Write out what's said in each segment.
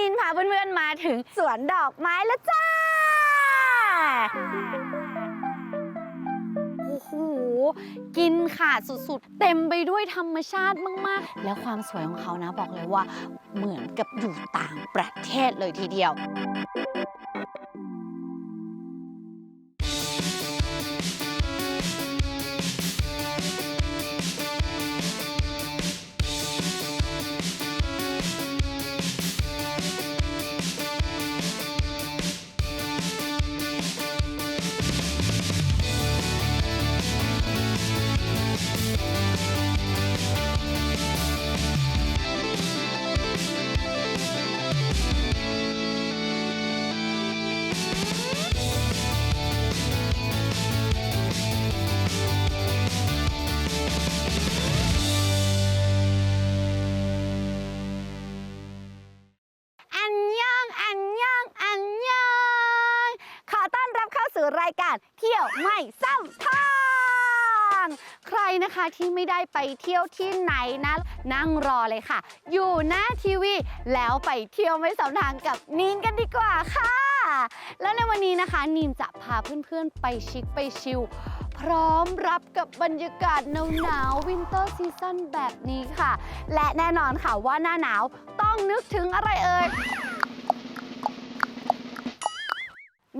นินพาเพื่อนๆมาถึงสวนดอกไม้แล้วจ้า โอ้โห กินขาดสุดๆ เต็มไปด้วยธรรมชาติมากๆ แล้วความสวยของเขานะบอกเลยว่าเหมือนกับอยู่ต่างประเทศเลยทีเดียวายการเที่ยวไม่ซ้ำทางใครนะคะที่ไม่ได้ไปเที่ยวที่ไหนนะนั่งรอเลยค่ะ อยู่หน้าทีวี แล้วไปเที่ยวไม่ซ้ำทางกับนีนกันดีกว่าค่ะ แล้วในวันนี้นะคะนีนจะพาเพื่อนๆไปชิคไปชิลพร้อมรับกับบรรยากาศหนาวๆวินเตอร์ซีซั่นแบบนี้ค่ะ และแน่นอนค่ะว่าหน้าหนาวต้องนึกถึงอะไรเอ่ย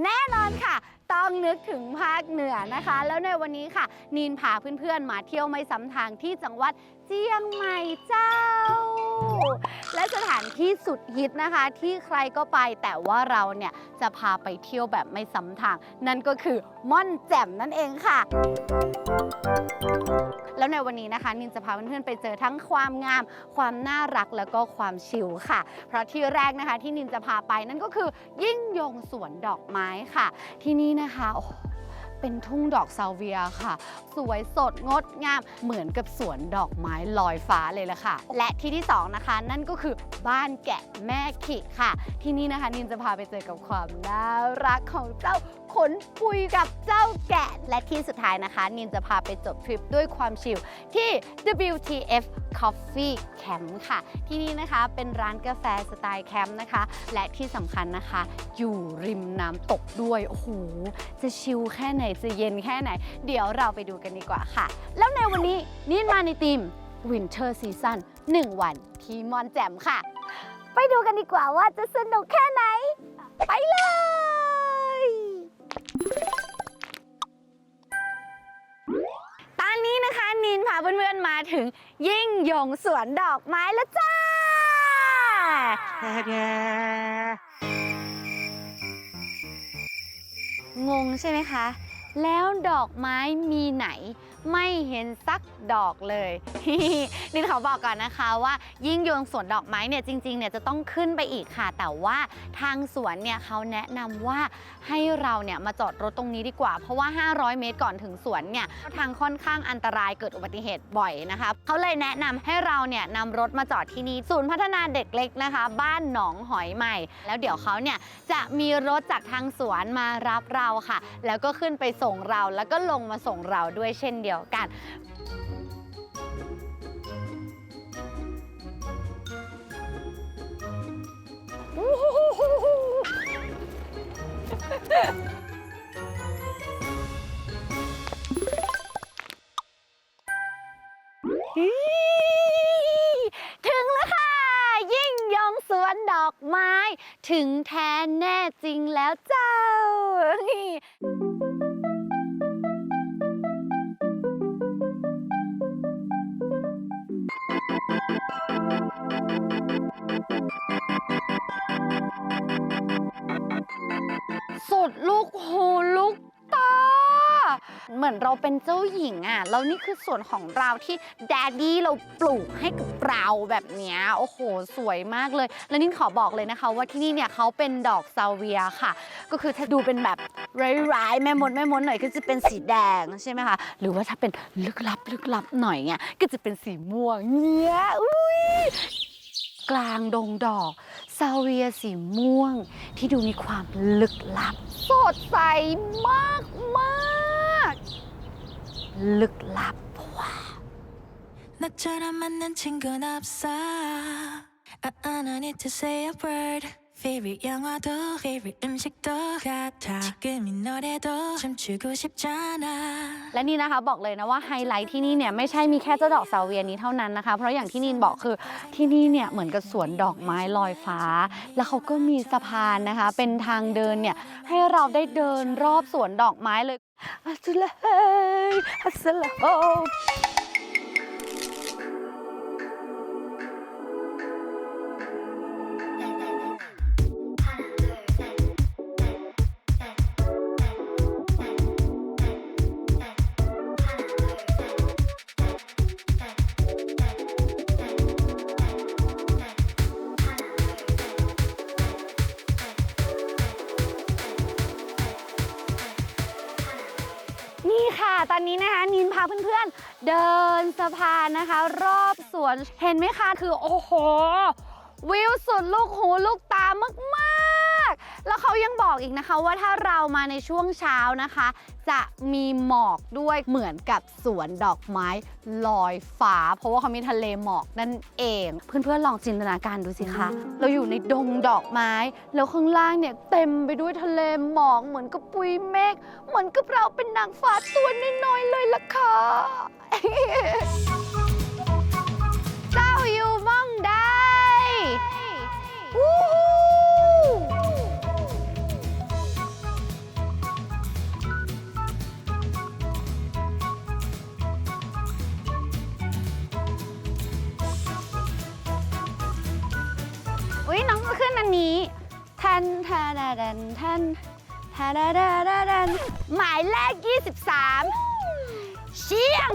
แน่นอนค่ะ ต้องนึกถึงภาคเหนือนะคะ แล้วในวันนี้ค่ะ นีนพาเพื่อนๆมาเที่ยวไม่ซ้ำทางที่จังหวัด จียงใหม่เจ้า และสถานที่สุดฮิตนะคะ ที่ใครก็ไปแต่ว่าเราเนี่ยจะพาไปเที่ยวแบบไม่ซ้ำทาง นั่นก็คือม่อนแจ่มนั่นเองค่ะ แล้วในวันนี้นะคะนินจะพาเพื่อนๆไปเจอทั้งความงาม ความน่ารักแล้วก็ความชิลค่ะ เพราะที่แรกนะคะที่นินจะพาไปนั่นก็คือ ยิ่งยงสวนดอกไม้ค่ะ ที่นี่นะคะโอ้ เป็นทุ่งดอกซาเวียค่ะ สวยสดงดงามเหมือนกับสวนดอกไม้ลอยฟ้าเลยละค่ะ และที่ที่สองนะคะ นั่นก็คือบ้านแกะแม่ขิค่ะ ที่นี่นะคะนินจะพาไปเจอกับความน่ารักของเจ้า ขนปุยกับเจ้าแกะ และที่สุดท้ายนะคะ นินจะพาไปจบทริปด้วยความชิลที่ WTF Coffee Camp ค่ะ ที่นี่นะคะเป็นร้านกาแฟสไตล์แคมป์นะคะ และที่สำคัญนะคะ อยู่ริมน้ำตกด้วย โอ้โห จะชิลแค่ไหน จะเย็นแค่ไหน เดี๋ยวเราไปดูกันดีกว่าค่ะ แล้วในวันนี้นินมาในทีม Winter Season 1วันที่มอนแจ่มค่ะ ไปดูกันดีกว่าว่าจะสนุกแค่ไหน ไปเลย ตอนนี้นะคะนินพาเพื่อนๆมาถึงยิ่งยงสวนดอกไม้แล้วจ้า งงใช่ไหมคะ แล้วดอกไม้มีไหน ไม่เห็นสักดอกเลยนินขอบอกก่อนนะคะว่า ยิ่งยงสวนดอกไม้เนี่ยจริงๆเนี่ยจะต้องขึ้นไปอีกค่ะ แต่ว่าทางสวนเนี่ยเขาแนะนำว่าให้เราเนี่ยมาจอดรถตรงนี้ดีกว่า เพราะว่า 500 เมตรก่อนถึงสวนเนี่ยทางค่อนข้างอันตรายเกิดอุบัติเหตุบ่อยนะคะเขาเลยแนะนำให้เราเนี่ยนำรถมาจอดที่นี่ศูนย์พัฒนาเด็กเล็กนะคะ บ้านหนองหอยใหม่ แล้วเดี๋ยวเขาเนี่ยจะมีรถจากทางสวนมารับเราค่ะ แล้วก็ขึ้นไปส่งเราแล้วก็ลงมาส่งเราด้วยเช่นเดียวกัน ถึงแล้วค่ะ ยิ่งยงสวนดอกไม้ ถึงแท้แน่จริงแล้วเจ้า สุดลูกหูลูกตา เหมือนเราเป็นเจ้าหญิงอะ่ะ แล้วนี่คือส่วนของเราที่แดดดี้เราปลูกให้กับเราแบบเนี้ย โอ้โห สวยมากเลย แล้วนินขอบอกเลยนะคะ ว่าที่นี่เนี่ยเขาเป็นดอกซาเวียค่ะ ก็คือถ้าดูเป็นแบบร้ายๆแม่มดแม่มดหน่อยก็จะเป็นสีแดงใช่ไหมคะ หรือว่าถ้าเป็นลึกลับลึกลับหน่อยเงี้ยก็จะเป็นสีม่วงเนี้ย อุ้ย กลางดงดอกซาเวียสีม่วง ที่ดูมีความลึกลับ สดใสมากมากๆลึกลับว้า 나처럼 맞는 친구는 없어 I, I no need to say a word Favorite 영화도 Favorite 음식도 같아 지금 이 노래도 춤추고 싶잖아 และนี่นะคะบอกเลยนะว่าไฮไลท์ที่นี่เนี่ยไม่ใช่มีแค่เจ้าดอกซาเวียนี้เท่านั้นนะคะ เพราะอย่างที่นินบอกคือที่นี่เนี่ยเหมือนกับสวนดอกไม้ลอยฟ้า แล้วเขาก็มีสะพานนะคะ เป็นทางเดินเนี่ยให้เราได้เดินรอบสวนดอกไม้เลยอัสลาเฮอัสลาโฮ ค่ะตอนนี้นะคะนินพาเพื่อนๆ เดินสะพานนะคะ รอบสวนเห็นไหมคะ คือโอ้โห วิวสุดลูกหูลูกตามากๆ เขายังบอกอีกนะคะว่าถ้าเรามาในช่วงเช้านะคะ จะมีหมอกด้วยเหมือนกับสวนดอกไม้ลอยฟ้า เพราะว่าเขามีทะเลหมอกนั่นเอง เพื่อนๆลองจินตนาการดูสิคะเราอยู่ในดงดอกไม้ แล้วข้างล่างเนี่ยเต็มไปด้วยทะเลหมอกเหมือนกับปุยเมฆเหมือนกับเราเป็นนางฟ้าตัวน้อยๆเลยล่ะค่ะ หมายเลข23 เชียง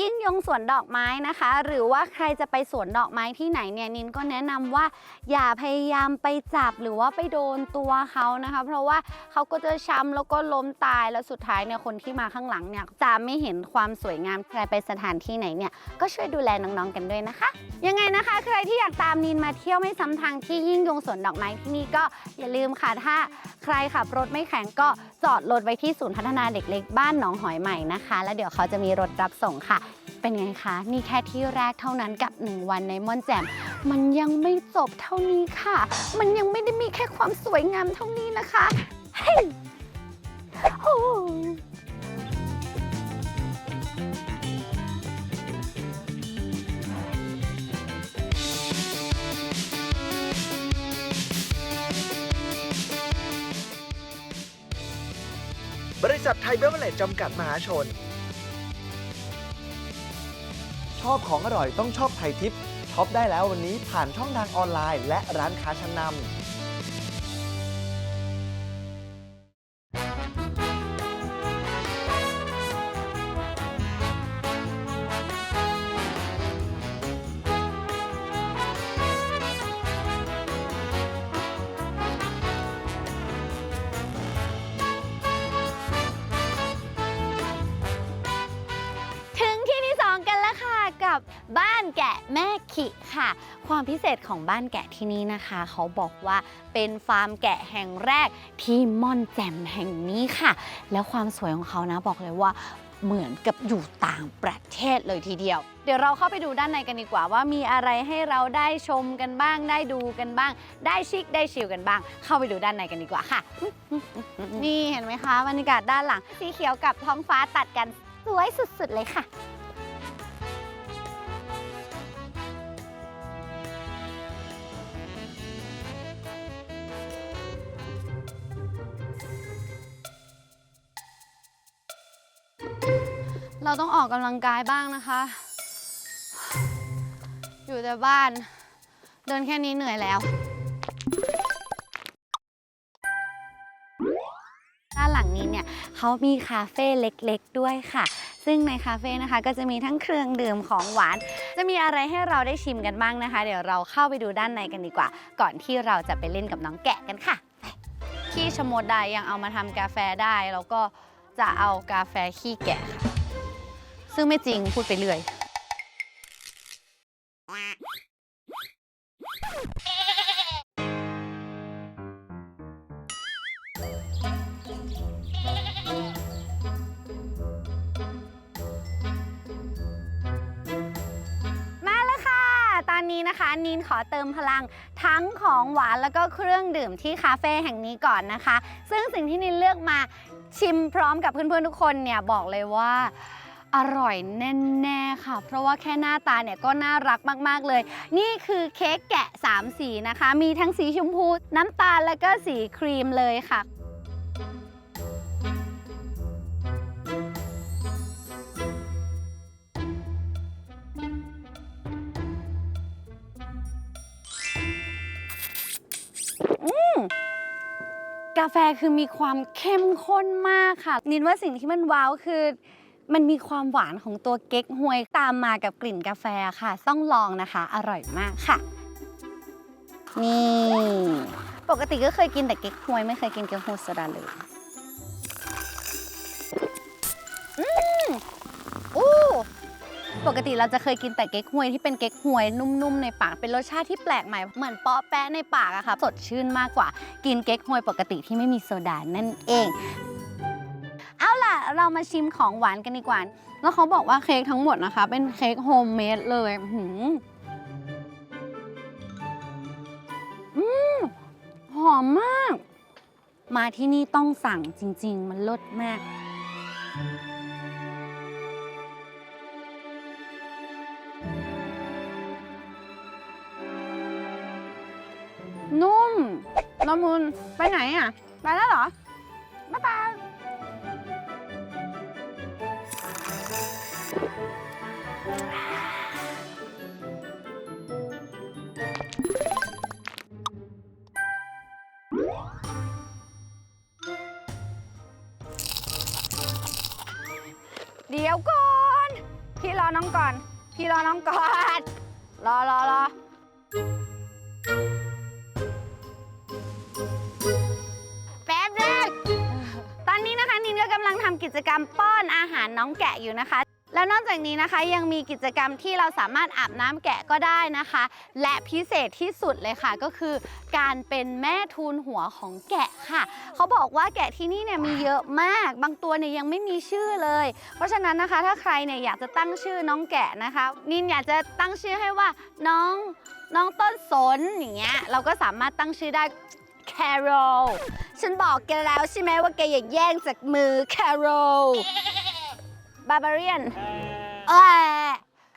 ยิ่งยงสวนดอกไม้นะคะ หรือว่าใครจะไปสวนดอกไม้ที่ไหนเนี่ยนินก็แนะนำว่าอย่าพยายามไปจับหรือว่าไปโดนตัวเขานะคะ เพราะว่าเขาก็จะช้ำแล้วก็ล้มตายแล้วสุดท้ายเนี่ยคนที่มาข้างหลังเนี่ยจะไม่เห็นความสวยงามใครไปสถานที่ไหนเนี่ยก็ช่วยดูแลน้องๆกันด้วยนะคะ ยังไงนะคะ ใครที่อยากตามนินมาเที่ยวไม่ซ้ำทางที่ยิ่งยงสวนดอกไม้ที่นี่ก็อย่าลืมค่ะถ้าใครขับรถไม่แข็งก็จอดรถไว้ที่ศูนย์พัฒนาเด็กเล็กบ้านหนองหอยใหม่นะคะ แล้วเดี๋ยวเขาจะมีรถรับส่งค่ะเป็นไงคะ นี่แค่ที่แรกเท่านั้นกับ 1 วันในม่อนแจ่มมันยังไม่จบเท่านี้ค่ะ มันยังไม่ได้มีแค่ความสวยงามเท่านี้นะคะเฮ้ยโอ้บริษัทไทยเบเวอร์เลจจำกัดมหาชน อบของอร่อยต้องชอบไทยทิปช็อปได้แล้ววันนี้ผ่านช่องทางออนไลน์ และร้านค้าชั้นนำ บ้านแกะแม่ขิค่ะ ความพิเศษของบ้านแกะที่นี่นะคะ เขาบอกว่าเป็นฟาร์มแกะแห่งแรกที่ม่อนแจ่มแห่งนี้ค่ะ แล้วความสวยของเขานะบอกเลยว่าเหมือนกับอยู่ต่างประเทศเลยทีเดียว เดี๋ยวเราเข้าไปดูด้านในกันดีกว่าว่ามีอะไรให้เราได้ชมกันบ้าง ได้ดูกันบ้าง ได้ชิคได้ชิลกันบ้าง เข้าไปดูด้านในกันดีกว่าค่ะ นี่เห็นไหมคะบรรยากาศด้านหลังสีเขียวกับท้องฟ้าตัดกันสวยสุดๆเลยค่ะ เราต้องออกกำลังกายบ้างนะคะ อยู่แต่บ้าน เดินแค่นี้เหนื่อยแล้ว ด้านหลังนี้เนี่ยเขามีคาเฟ่เล็กๆด้วยค่ะ ซึ่งในคาเฟ่นะคะก็จะมีทั้งเครื่องดื่มของหวาน จะมีอะไรให้เราได้ชิมกันบ้างนะคะ เดี๋ยวเราเข้าไปดูด้านในกันดีกว่า ก่อนที่เราจะไปเล่นกับน้องแกะกันค่ะขี้ชะมดได้ยังเอามาทำกาแฟได้ แล้วก็จะเอากาแฟขี้แกะค่ะ ซึ่งไม่จริงพูดไปเรื่อยนมาแล้วค่ะ ตอนนี้นะคะ นีนขอเติมพลังทั้งของหวานแล้วก็เครื่องดื่มที่คาเฟ่แห่งนี้ก่อนนะคะ ซึ่งสิ่งที่นินเลือกมาชิมพร้อมกับเพื่อนๆทุกคนเนี่ยบอกเลยว่า อร่อยแน่ๆค่ะ เพราะว่าแค่หน้าตาเนี่ยก็น่ารักมากๆเลย นี่คือเค้กแกะ 3 สีนะคะ มีทั้งสีชมพูน้ำตาลแล้วก็สีครีมเลยค่ะกาแฟคือมีความเข้มข้นมากค่ะ นินว่าสิ่งที่มันว้าวคือ มันมีความหวานของตัวเก๊กฮวยตามมากับกลิ่นกาแฟค่ะ ต้องลองนะคะ อร่อยมากค่ะ นี่ ปกติก็เคยกินแต่เก๊กฮวยไม่เคยกินเก๊กฮวยโซดาเลยอืมอู้ปกติเราจะเคยกินแต่เก๊กฮวยที่เป็นเก๊กฮวยนุ่มๆในปากเป็นรสชาติที่แปลกใหม่เหมือนเปาะแปะในปากอะค่ะสดชื่นมากกว่า กินเก๊กฮวยปกติที่ไม่มีโซดานั่นเอง เรามาชิมของหวานกันดีกว่า แล้วเขาบอกว่าเค้กทั้งหมดนะคะ เป็นเค้กโฮมเมดเลยหืออืมหอมมาก มาที่นี่ต้องสั่งจริง ๆ มันลิศมากนุ่มละมุนไปไหนอะ ไปแล้วเหรอ เดี๋ยวก่อน พี่รอน้องก่อน พี่รอน้องก่อน รอรอรอแป๊บนึงตอนนี้นะคะนินก็กำลังทำกิจกรรมป้อนอาหารน้องแกะอยู่นะคะ แล้วนอกจากนี้นะคะยังมีกิจกรรมที่เราสามารถอาบน้ำแกะก็ได้นะคะ และพิเศษที่สุดเลยค่ะ ก็คือการเป็นแม่ทูลหัวของแกะค่ะ เขาบอกว่าแกะที่นี่เนี่ยมีเยอะมาก บางตัวเนี่ยยังไม่มีชื่อเลย เพราะฉะนั้นนะคะ ถ้าใครเนี่ยอยากจะตั้งชื่อน้องแกะนะคะ นินอยากจะตั้งชื่อให้ว่าน้องน้องต้นสนอย่างเงี้ยเราก็สามารถตั้งชื่อได้แคโรลฉันบอกแกแล้วใช่ไหมว่าแกอย่าแย่งจากมือแคโรล บาบาเรียนเออ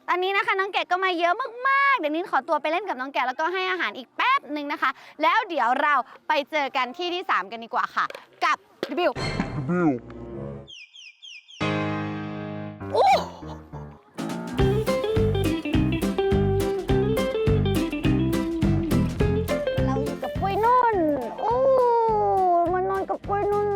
ตอนนี้นะคะน้องแกะก็มาเยอะมากๆ เดี๋ยวนี้ขอตัวไปเล่นกับน้องแกะแล้วก็ให้อาหารอีกแป๊บหนึ่งนะคะ แล้วเดี๋ยวเราไปเจอกันที่ที่ 3 กันดีกว่าค่ะ กับบิวอู้เราอยู่กับปุ้ยนุ่นอู้มันนอนกับปุ้ยนุ่น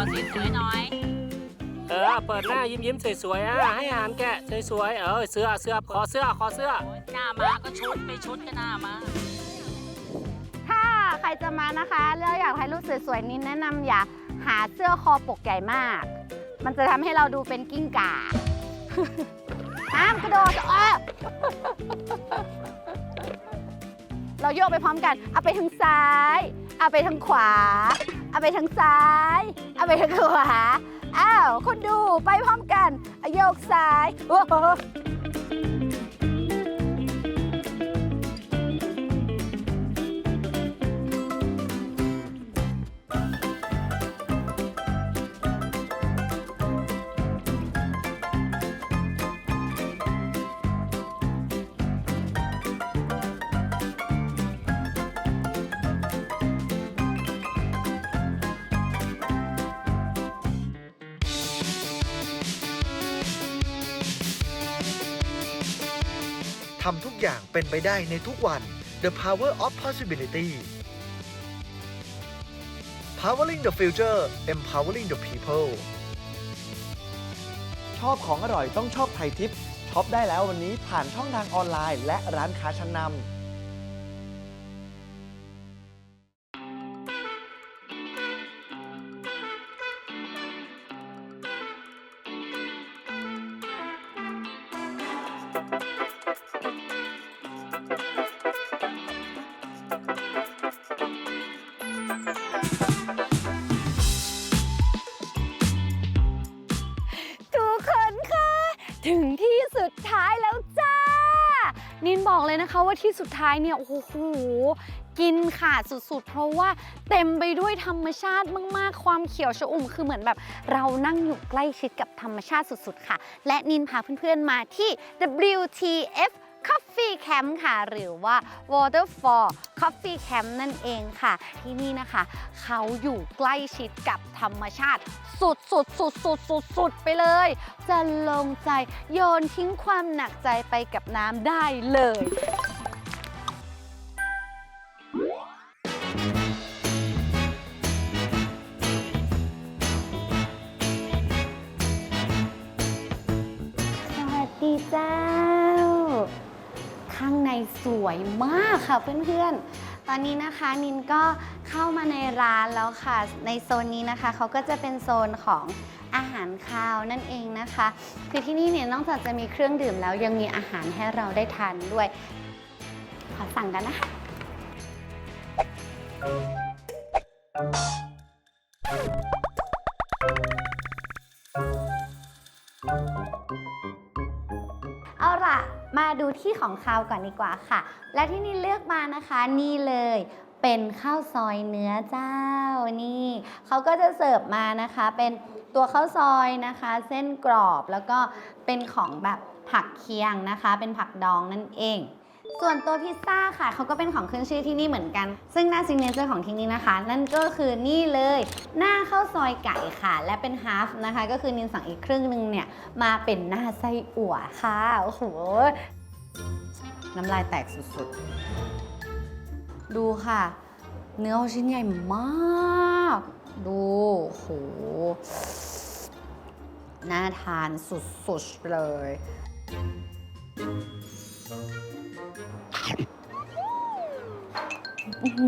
อสวยๆหน่อย เออ เปิดหน้ายิ้มยิ้มๆสวยๆอะให้อาหารแกะสวยๆ เออ เสื้อเสื้อขอเสื้อขอเสื้อโอ๊ยหน้ามาก็ชุดไม่ชุดก็หน้ามา ถ้าใครจะมานะคะแล้วอยากถ่ายรูปสวยๆนินแนะนำอย่าหาเสื้อคอปกใหญ่มาก มันจะทำให้เราดูเป็นกิ้งก่า ห้ามกระโดดอ้อเราโยกไปพร้อมกัน เอาไปทางซ้าย เอาไปทางขวา เอาไปทางซ้าย เอาไปทางขวา อ้าว คนดูไปพร้อมกันโยกซ้ายโอ้โห ทำทุกอย่างเป็นไปได้ในทุกวัน The Power of Possibility Powering the Future Empowering the People ชอบของอร่อยต้องชอบไทยทิปช็อปได้แล้ววันนี้ผ่านช่องทางออนไลน์ และร้านค้าชั้นนำ ดท้ายเนี่ยโอ้โหกินขาดสุดๆ เพราะว่าเต็มไปด้วยธรรมชาติมากๆ ความเขียวชอุ่มคือเหมือนแบบ เรานั่งอยู่ใกล้ชิดกับธรรมชาติสุดๆ ค่ะ และนินพาเพื่อนๆมาที่ WTF Coffee Camp ค่ะ หรือว่า Waterfall Coffee Camp นั่นเองค่ะ ที่นี่นะคะ เขาอยู่ใกล้ชิดกับธรรมชาติ สุดสุดสุดสุดสุดสุดไปเลย จะลงใจโยนทิ้งความหนักใจไปกับน้ำได้เลย ในสวยมากค่ะเพื่อนๆ ตอนนี้นะคะนินก็เข้ามาในร้านแล้วค่ะ ในโซนนี้นะคะเขาก็จะเป็นโซนของอาหารคาวนั่นเองนะคะ คือที่นี่เนี่ยนอกจากจะมีเครื่องดื่มแล้วยังมีอาหารให้เราได้ทานด้วย ขอสั่งกันนะคะเอ ดูที่ของคาวก่อนดีกว่าค่ะ และที่นี่เลือกมานะคะนี่เลยเป็นข้าวซอยเนื้อเจ้านี่เขาก็จะเสิร์ฟมานะคะ เป็นตัวข้าวซอยนะคะ เส้นกรอบแล้วก็เป็นของแบบผักเคียงนะคะ เป็นผักดองนั่นเอง ส่วนตัวพิซซ่าค่ะเขาก็เป็นของขึ้นชื่อที่นี่เหมือนกัน ซึ่งหน้าซิงเนเจอร์ของที่นี่นะคะ นั่นก็คือนี่เลย หน้าข้าวซอยไก่ค่ะ และเป็นฮาฟนะคะ ก็คือนินสั่งอีกครึ่งหนึงเนี่ยมาเป็นหน้าไส้อั่วค่ะโอ้โห น้ำลายแตกสุดๆ ดูค่ะ เนื้อเขาชิ้นใหญ่มาก ดูโหน่าทานสุดๆเลยอื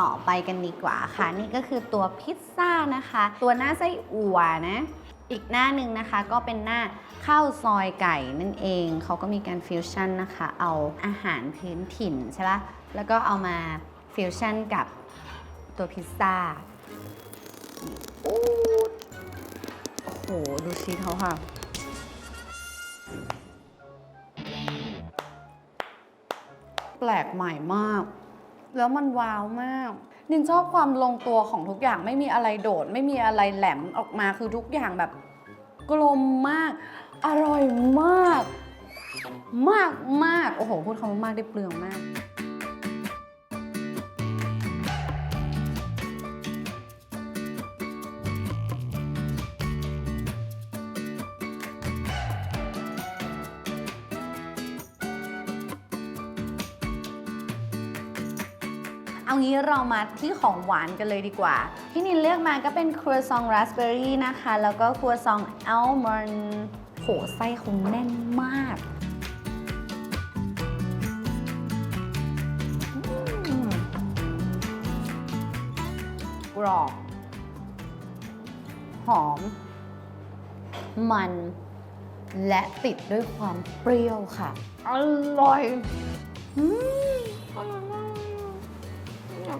ต่อไปกันดีกว่าค่ะ นี่ก็คือตัวพิซซ่านะคะ ตัวหน้าไส้อั่วนะอีกหน้าหนึ่งนะคะก็เป็นหน้าข้าวซอยไก่นั่นเอง เขาก็มีการฟิวชั่นนะคะ เอาอาหารพื้นถิ่นใช่ปะแล้วก็เอามาฟิวชั่นกับตัวพิซซ่าอู้โอ้โห ดูชีสเขาค่ะ แปลกใหม่มาก แล้วมันว้าวมาก นินชอบความลงตัวของทุกอย่างไม่มีอะไรโดด ไม่มีอะไรแหลมออกมาคือทุกอย่างแบบกลมมาก อร่อยมาก มากมากโอ้โห พูดคำว่ามากได้เปลืองมาก เอางี้เรามาที่ของหวานกันเลยดีกว่า ที่นินเลือกมาก็เป็นครัวซองราสเบอร์รี่นะคะ แล้วก็ครัวซองอัลมอนด์โหไส้คงแน่นมากกรอบหอม มัน และติดด้วยความเปรี้ยวค่ะ อร่อย อืม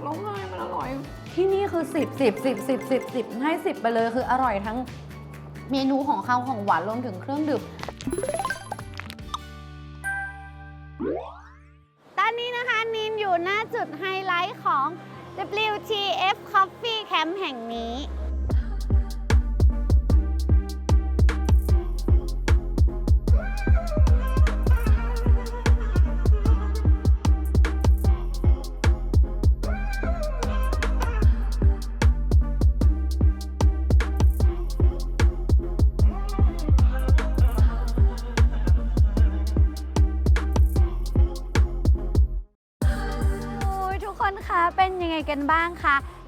ร่อยมากอยากร้องไห้มันอร่อย ที่นี่คือ 10 10 10 10 10 10 ให้ 10 ไปเลยคืออร่อยทั้งเมนูของข้าวของหวานรวมถึงเครื่องดื่มตอนนี้นะคะนินอยู่หน้าจุดไฮไลท์ของ WTF Coffee Camp แห่งนี้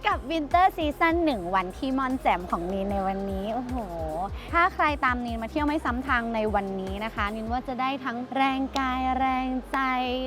กับวินเตอร์ซีซั่น1วันที่มอนแจมของนีในวันนี้ โอ้โห ถ้าใครตามนีนมาเที่ยวไม่ซ้ำทางในวันนี้นะคะ นินว่าจะได้ทั้งแรงกายแรงใจ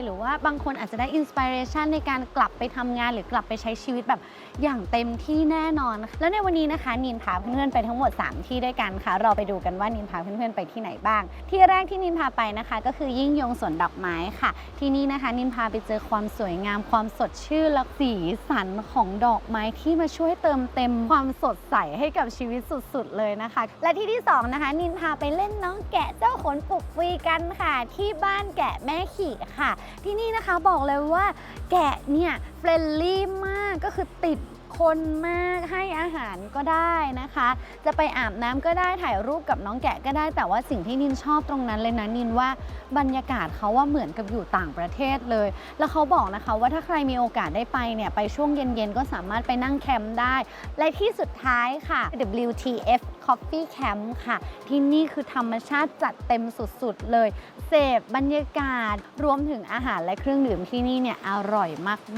หรือว่าบางคนอาจจะได้อินสปิเรชันในการกลับไปทำงานหรือกลับไปใช้ชีวิตแบบอย่างเต็มที่แน่นอน แล้วในวันนี้นะคะ นินพาเพื่อนๆไปทั้งหมด 3 ที่ด้วยกันค่ะ เราไปดูกันว่านินพาเพื่อนๆไปที่ไหนบ้าง ที่แรกที่นินพาไปนะคะ ก็คือยิ่งยงสวนดอกไม้ค่ะ ที่นี่นะคะ นินพาไปเจอความสวยงามความสดชื่นและสีสันของดอกไม้ที่มาช่วยเติมเต็มความสดใสให้กับชีวิตสุดๆเลยนะคะและที่ที่สองนะคะนินพาไปเล่นน้องแกะเจ้าขนปุกฟรีกันค่ะ ที่บ้านแกะแม่ขี่ค่ะ ที่นี่นะคะบอกเลยว่าแกะเนี่ยเฟรนลี่มากก็คือติด คนมากให้อาหารก็ได้นะคะ จะไปอาบน้ำก็ได้ถ่ายรูปกับน้องแกะก็ได้ แต่ว่าสิ่งที่นินชอบตรงนั้นเลยนะนินว่าบรรยากาศเขาว่าเหมือนกับอยู่ต่างประเทศเลย แล้วเขาบอกนะคะว่าถ้าใครมีโอกาสได้ไปเนี่ยไปช่วงเย็นๆ ก็สามารถไปนั่งแคมป์ได้ และที่สุดท้ายค่ะ WTF Coffee Camp ค่ะ ที่นี่คือธรรมชาติจัดเต็มสุดๆเลย เสพบรรยากาศรวมถึงอาหารและเครื่องดื่มที่นี่เนี่ยอร่อย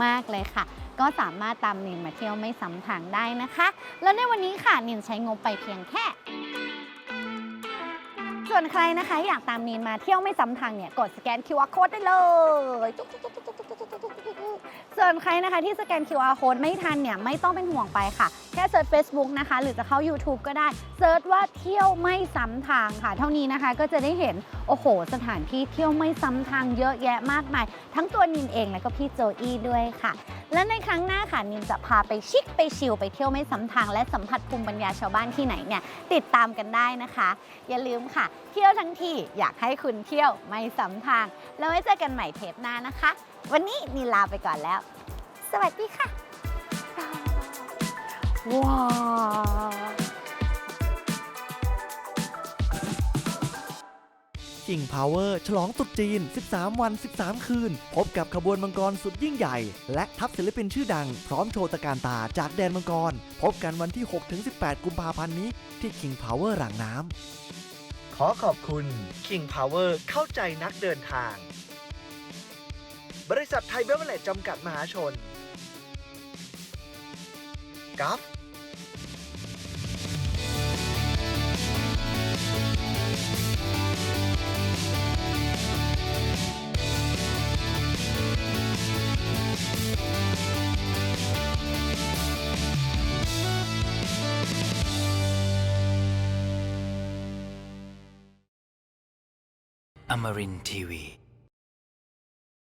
มากๆเลยค่ะ ก็สามารถตามนินมาเที่ยวไม่ซ้ำทางได้นะคะ แล้วในวันนี้ค่ะนินใช้งบไปเพียงแค่ส่วนใครนะคะ อยากตามนีนมาเที่ยวไม่ซ้ำทางเนี่ย กดสแกน QR code ได้เลยจุ๊ก ส่วนใครนะคะที่สแกน QR code ไม่ทันเนี่ยไม่ต้องเป็นห่วงไปค่ะ แค่เซิร์ช Facebook นะคะ หรือจะเข้า YouTube ก็ได้เซิร์ชว่าเที่ยวไม่ซ้ำทางค่ะ เท่านี้นะคะก็จะได้เห็น โอ้โห สถานที่เที่ยวไม่ซ้ำทางเยอะแยะมากมาย ทั้งตัวนินเองและก็พี่โจอี้ด้วยค่ะ และในครั้งหน้าค่ะนินจะพาไปชิคไปชิลไปเที่ยวไม่ซ้ำทาง และสัมผัสภูมิปัญญาชาวบ้านที่ไหนเนี่ยติดตามกันได้นะคะ อย่าลืมค่ะ เที่ยวทั้งทีอยากให้คุณเที่ยวไม่ซ้ำทาง แล้วไว้เจอกันใหม่เทปหน้านะคะ วันนี้นินลาไปก่อนแล้ว สวัสดีค่ะ ว้าว King Power ฉลองตรุษจีน 13 วัน 13 คืน พบกับขบวนมังกรสุดยิ่งใหญ่ และทัพศิลปินชื่อดัง พร้อมโชว์ตะการตาจากแดนมังกร พบกันวันที่ 6-18 กุมภาพันธ์นี้ที่ King Power หลังน้ำ ขอขอบคุณ King Power เข้าใจนักเดินทาง บริษัทไทยเบเวอร์เลจจำกัดมหาชนกัฟ Amarin Tiwi.